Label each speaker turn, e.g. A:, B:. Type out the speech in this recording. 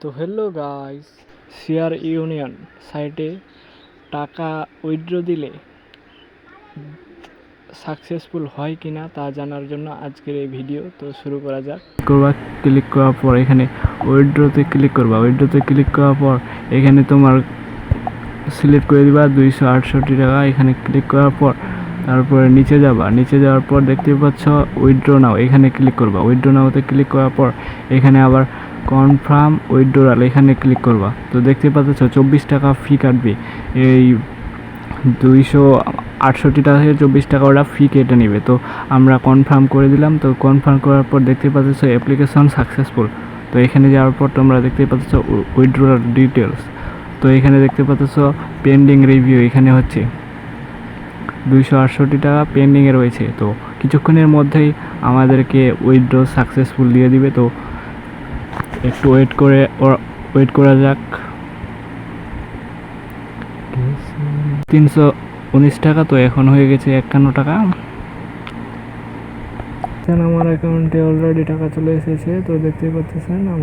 A: তো hello guys share union সাইটে টাকা উইথড্র দিলে সাকসেসফুল হয় কি না তা জানার জন্য আজকের এই ভিডিও তো শুরু করা যাক। করবা ক্লিক করার পর এখানে উইথড্রতে ক্লিক করবা। উইথড্রতে ক্লিক করার পর এখানে তোমার সিলেক্ট করে দিবা দুইশো আটষট্টি টাকা। এখানে ক্লিক করার পর তারপরে নিচে যাবা। নিচে যাওয়ার পর দেখতে পাচ্ছ উইথড্র নাও এখানে ক্লিক করবা। উইথড্র নাওতে ক্লিক করার পর এখানে আবার কনফার্ম উইথড্রয়াল এখানে ক্লিক করবা। তো দেখতে পাচ্ছ, চব্বিশ টাকা ফি কাটবে। এই দুইশো আটষট্টি টাকা থেকে চব্বিশ টাকা ওরা ফি কেটে নেবে। তো আমরা কনফার্ম করে দিলাম। তো কনফার্ম করার পর দেখতে পাচ্ছ অ্যাপ্লিকেশন সাকসেসফুল তো এখানে যাওয়ার পর তোমরা দেখতে পাচ্ছ উইথড্রয়াল ডিটেলস তো এখানে দেখতে পাচ্ছ পেন্ডিং রিভিউ এখানে হচ্ছে। দুইশো আটষট্টি টাকা পেন্ডিংয়ে রয়েছে। তো কিছুক্ষণের মধ্যেই আমাদেরকে উইথড্র সাকসেসফুল দিয়ে দিবে। তো একটু ওয়েট করে ওয়েট করা যাক। তিনশো উনিশ টাকা তো এখন হয়ে গেছে একান্ন টাকা। আমার অ্যাকাউন্টে অলরেডি টাকা চলে এসেছে, তো দেখতেই পাচ্ছেন, আমার